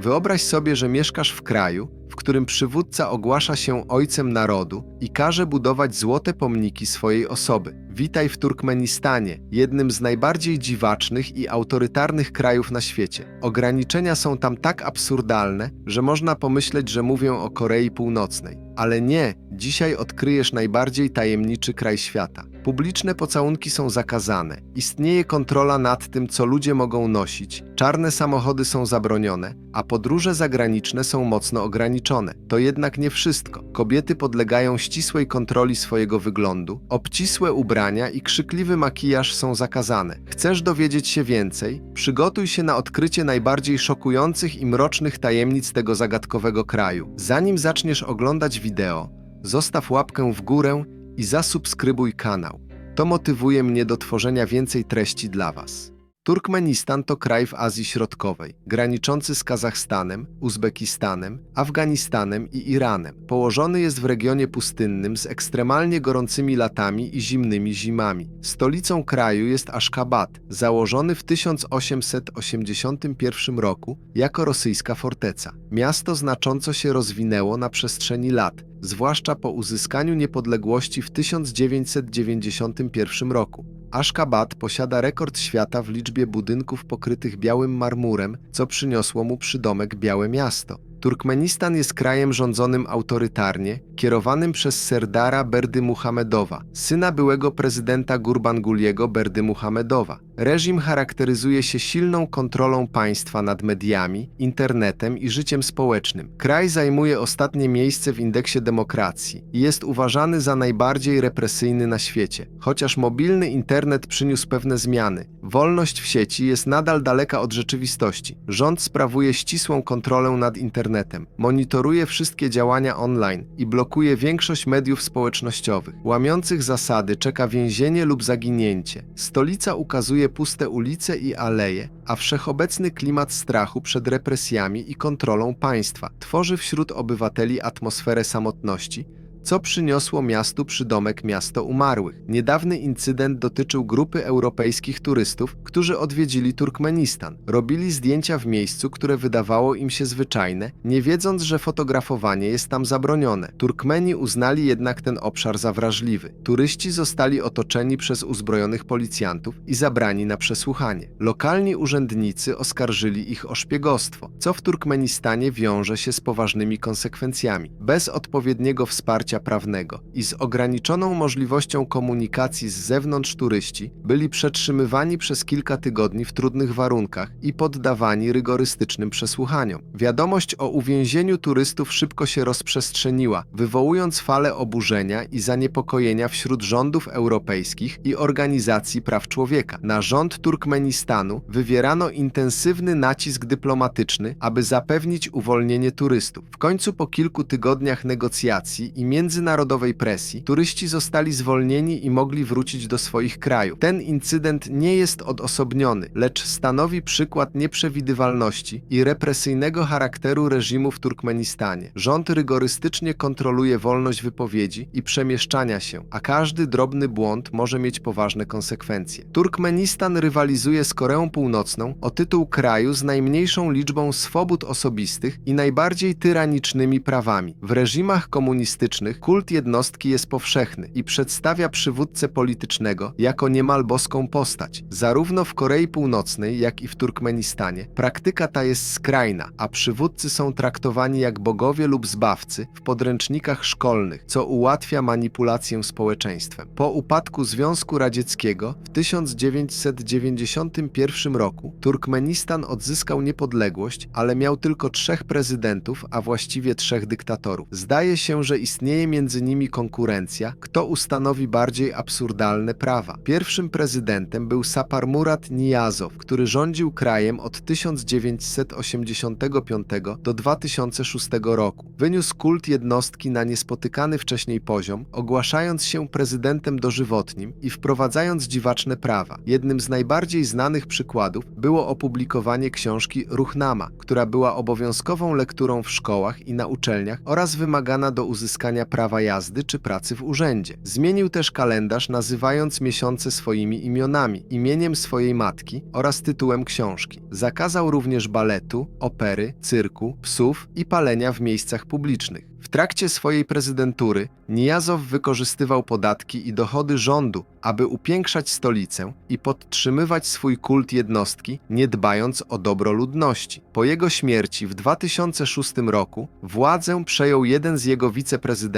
Wyobraź sobie, że mieszkasz w kraju, w którym przywódca ogłasza się ojcem narodu i każe budować złote pomniki swojej osoby. Witaj w Turkmenistanie, jednym z najbardziej dziwacznych i autorytarnych krajów na świecie. Ograniczenia są tam tak absurdalne, że można pomyśleć, że mówię o Korei Północnej. Ale nie, dzisiaj odkryjesz najbardziej tajemniczy kraj świata. Publiczne pocałunki są zakazane, istnieje kontrola nad tym, co ludzie mogą nosić, czarne samochody są zabronione, a podróże zagraniczne są mocno ograniczone. To jednak nie wszystko. Kobiety podlegają ścisłej kontroli swojego wyglądu, obcisłe ubrania i krzykliwy makijaż są zakazane. Chcesz dowiedzieć się więcej? Przygotuj się na odkrycie najbardziej szokujących i mrocznych tajemnic tego zagadkowego kraju. Zanim zaczniesz oglądać wideo, zostaw łapkę w górę i zasubskrybuj kanał. To motywuje mnie do tworzenia więcej treści dla Was. Turkmenistan to kraj w Azji Środkowej, graniczący z Kazachstanem, Uzbekistanem, Afganistanem i Iranem. Położony jest w regionie pustynnym z ekstremalnie gorącymi latami i zimnymi zimami. Stolicą kraju jest Aszkabat, założony w 1881 roku jako rosyjska forteca. Miasto znacząco się rozwinęło na przestrzeni lat, zwłaszcza po uzyskaniu niepodległości w 1991 roku. Aszkabat posiada rekord świata w liczbie budynków pokrytych białym marmurem, co przyniosło mu przydomek Białe Miasto. Turkmenistan jest krajem rządzonym autorytarnie, kierowanym przez Serdara Berdy Muhamedowa, syna byłego prezydenta Gurbanguliego Berdy Muhamedowa. Reżim charakteryzuje się silną kontrolą państwa nad mediami, internetem i życiem społecznym. Kraj zajmuje ostatnie miejsce w indeksie demokracji i jest uważany za najbardziej represyjny na świecie. Chociaż mobilny internet przyniósł pewne zmiany, wolność w sieci jest nadal daleka od rzeczywistości. Rząd sprawuje ścisłą kontrolę nad internetem, monitoruje wszystkie działania online i blokuje większość mediów społecznościowych. Łamiących zasady czeka więzienie lub zaginięcie. Stolica ukazuje puste ulice i aleje, a wszechobecny klimat strachu przed represjami i kontrolą państwa tworzy wśród obywateli atmosferę samotności, co przyniosło miastu przydomek Miasto Umarłych. Niedawny incydent dotyczył grupy europejskich turystów, którzy odwiedzili Turkmenistan. Robili zdjęcia w miejscu, które wydawało im się zwyczajne, nie wiedząc, że fotografowanie jest tam zabronione. Turkmeni uznali jednak ten obszar za wrażliwy. Turyści zostali otoczeni przez uzbrojonych policjantów i zabrani na przesłuchanie. Lokalni urzędnicy oskarżyli ich o szpiegostwo, co w Turkmenistanie wiąże się z poważnymi konsekwencjami. Bez odpowiedniego wsparcia prawnego i z ograniczoną możliwością komunikacji z zewnątrz turyści byli przetrzymywani przez kilka tygodni w trudnych warunkach i poddawani rygorystycznym przesłuchaniom. Wiadomość o uwięzieniu turystów szybko się rozprzestrzeniła, wywołując falę oburzenia i zaniepokojenia wśród rządów europejskich i organizacji praw człowieka. Na rząd Turkmenistanu wywierano intensywny nacisk dyplomatyczny, aby zapewnić uwolnienie turystów. W końcu po kilku tygodniach negocjacji i międzynarodowej presji, turyści zostali zwolnieni i mogli wrócić do swoich krajów. Ten incydent nie jest odosobniony, lecz stanowi przykład nieprzewidywalności i represyjnego charakteru reżimu w Turkmenistanie. Rząd rygorystycznie kontroluje wolność wypowiedzi i przemieszczania się, a każdy drobny błąd może mieć poważne konsekwencje. Turkmenistan rywalizuje z Koreą Północną o tytuł kraju z najmniejszą liczbą swobód osobistych i najbardziej tyranicznymi prawami. W reżimach komunistycznych kult jednostki jest powszechny i przedstawia przywódcę politycznego jako niemal boską postać. Zarówno w Korei Północnej, jak i w Turkmenistanie praktyka ta jest skrajna, a przywódcy są traktowani jak bogowie lub zbawcy w podręcznikach szkolnych, co ułatwia manipulację społeczeństwem. Po upadku Związku Radzieckiego w 1991 roku Turkmenistan odzyskał niepodległość, ale miał tylko trzech prezydentów, a właściwie trzech dyktatorów. Zdaje się, że istnieje między nimi konkurencja, kto ustanowi bardziej absurdalne prawa. Pierwszym prezydentem był Sapar Murat Niyazow, który rządził krajem od 1985 do 2006 roku. Wyniósł kult jednostki na niespotykany wcześniej poziom, ogłaszając się prezydentem dożywotnim i wprowadzając dziwaczne prawa. Jednym z najbardziej znanych przykładów było opublikowanie książki Ruchnama, która była obowiązkową lekturą w szkołach i na uczelniach oraz wymagana do uzyskania prawa jazdy czy pracy w urzędzie. Zmienił też kalendarz, nazywając miesiące swoimi imionami, imieniem swojej matki oraz tytułem książki. Zakazał również baletu, opery, cyrku, psów i palenia w miejscach publicznych. W trakcie swojej prezydentury Nijazow wykorzystywał podatki i dochody rządu, aby upiększać stolicę i podtrzymywać swój kult jednostki, nie dbając o dobro ludności. Po jego śmierci w 2006 roku władzę przejął jeden z jego wiceprezydentów,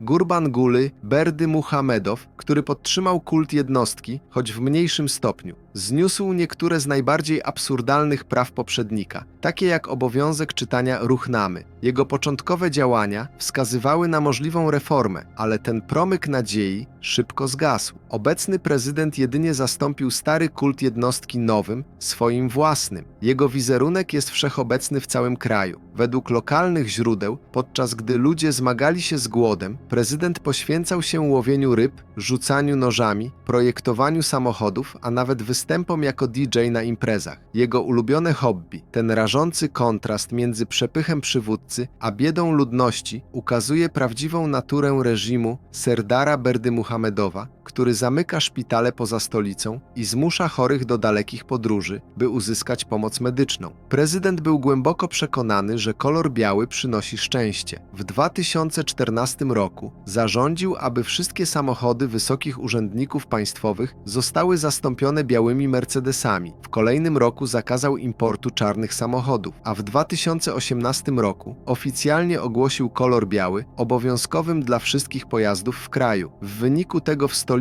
Gurbanguly Berdy Muhamedow, który podtrzymał kult jednostki, choć w mniejszym stopniu. Zniósł niektóre z najbardziej absurdalnych praw poprzednika, takie jak obowiązek czytania ruchnamy. Jego początkowe działania wskazywały na możliwą reformę, ale ten promyk nadziei szybko zgasł. Obecny prezydent jedynie zastąpił stary kult jednostki nowym, swoim własnym. Jego wizerunek jest wszechobecny w całym kraju. Według lokalnych źródeł, podczas gdy ludzie zmagali się z głodem, prezydent poświęcał się łowieniu ryb, rzucaniu nożami, projektowaniu samochodów, a nawet występom jako DJ na imprezach. Jego ulubione hobby, ten rażący kontrast między przepychem przywódcy a biedą ludności, ukazuje prawdziwą naturę reżimu Serdara Berdy Muhamedowa, który zamyka szpitale poza stolicą i zmusza chorych do dalekich podróży, by uzyskać pomoc medyczną. Prezydent był głęboko przekonany, że kolor biały przynosi szczęście. W 2014 roku zarządził, aby wszystkie samochody wysokich urzędników państwowych zostały zastąpione białymi Mercedesami. W kolejnym roku zakazał importu czarnych samochodów, a w 2018 roku oficjalnie ogłosił kolor biały obowiązkowym dla wszystkich pojazdów w kraju. W wyniku tego w stolicy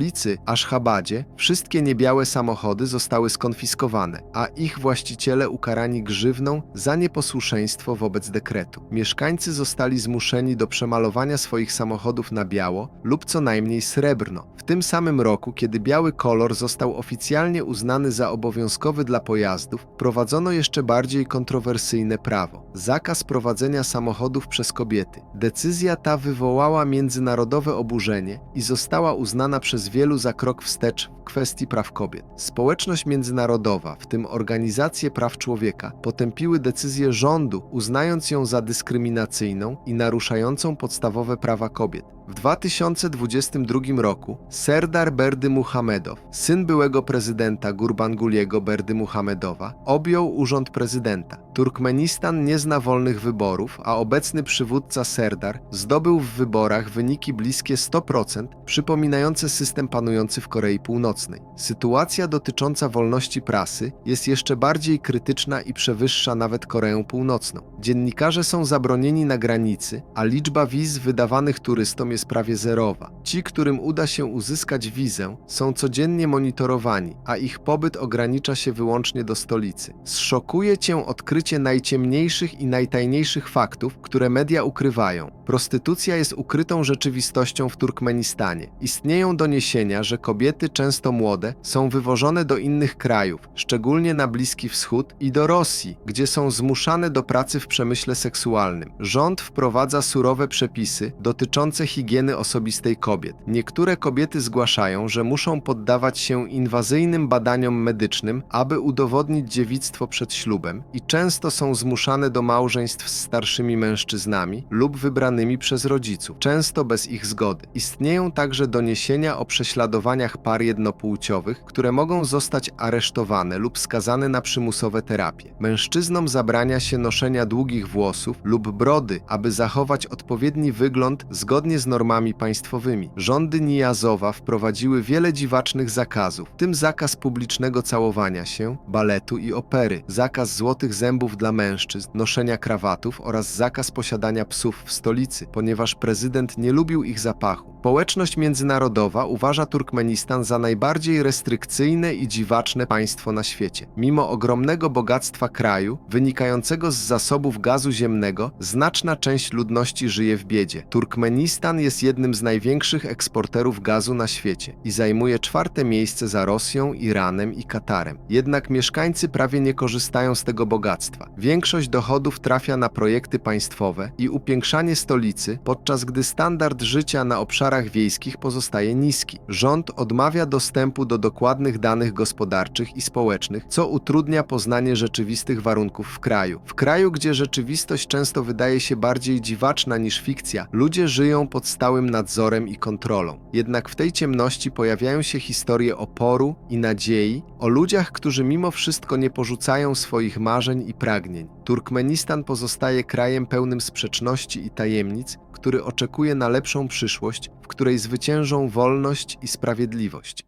Aszchabadzie wszystkie niebiałe samochody zostały skonfiskowane, a ich właściciele ukarani grzywną za nieposłuszeństwo wobec dekretu. Mieszkańcy zostali zmuszeni do przemalowania swoich samochodów na biało lub co najmniej srebrno. W tym samym roku, kiedy biały kolor został oficjalnie uznany za obowiązkowy dla pojazdów, prowadzono jeszcze bardziej kontrowersyjne prawo zakaz prowadzenia samochodów przez kobiety. Decyzja ta wywołała międzynarodowe oburzenie i została uznana przez wielu za krok wstecz w kwestii praw kobiet. Społeczność międzynarodowa, w tym organizacje praw człowieka, potępiły decyzję rządu, uznając ją za dyskryminacyjną i naruszającą podstawowe prawa kobiet. W 2022 roku Serdar Berdy Muhamedow, syn byłego prezydenta Gurbanguliego Berdy Muhamedowa, objął urząd prezydenta. Turkmenistan nie zna wolnych wyborów, a obecny przywódca Serdar zdobył w wyborach wyniki bliskie 100%, przypominające system panujący w Korei Północnej. Sytuacja dotycząca wolności prasy jest jeszcze bardziej krytyczna i przewyższa nawet Koreę Północną. Dziennikarze są zabronieni na granicy, a liczba wiz wydawanych turystom jest prawie zerowa. Ci, którym uda się uzyskać wizę, są codziennie monitorowani, a ich pobyt ogranicza się wyłącznie do stolicy. Zszokuje cię odkrycie najciemniejszych i najtajniejszych faktów, które media ukrywają. Prostytucja jest ukrytą rzeczywistością w Turkmenistanie. Istnieją doniesienia, że kobiety, często młode, są wywożone do innych krajów, szczególnie na Bliski Wschód i do Rosji, gdzie są zmuszane do pracy w przemyśle seksualnym. Rząd wprowadza surowe przepisy dotyczące higieny osobistej kobiet. Niektóre kobiety zgłaszają, że muszą poddawać się inwazyjnym badaniom medycznym, aby udowodnić dziewictwo przed ślubem i często są zmuszane do małżeństw z starszymi mężczyznami lub wybranymi przez rodziców, często bez ich zgody. Istnieją także doniesienia o prześladowaniach par jednopłciowych, które mogą zostać aresztowane lub skazane na przymusowe terapie. Mężczyznom zabrania się noszenia długich włosów lub brody, aby zachować odpowiedni wygląd zgodnie z normami państwowymi. Rządy Nijazowa wprowadziły wiele dziwacznych zakazów, w tym zakaz publicznego całowania się, baletu i opery, zakaz złotych zębów dla mężczyzn, noszenia krawatów oraz zakaz posiadania psów w stolicy, ponieważ prezydent nie lubił ich zapachu. Społeczność międzynarodowa uważa Turkmenistan za najbardziej restrykcyjne i dziwaczne państwo na świecie. Mimo ogromnego bogactwa kraju, wynikającego z zasobów gazu ziemnego, znaczna część ludności żyje w biedzie. Turkmenistan jest jednym z największych eksporterów gazu na świecie i zajmuje czwarte miejsce za Rosją, Iranem i Katarem. Jednak mieszkańcy prawie nie korzystają z tego bogactwa. Większość dochodów trafia na projekty państwowe i upiększanie stolicy, podczas gdy standard życia na obszarach wiejskich pozostaje niski. Rząd odmawia dostępu do dokładnych danych gospodarczych i społecznych, co utrudnia poznanie rzeczywistych warunków w kraju. W kraju, gdzie rzeczywistość często wydaje się bardziej dziwaczna niż fikcja, ludzie żyją pod stałym nadzorem i kontrolą. Jednak w tej ciemności pojawiają się historie oporu i nadziei o ludziach, którzy mimo wszystko nie porzucają swoich marzeń i pragnień. Turkmenistan pozostaje krajem pełnym sprzeczności i tajemnic, który oczekuje na lepszą przyszłość, w której zwyciężą wolność i sprawiedliwość.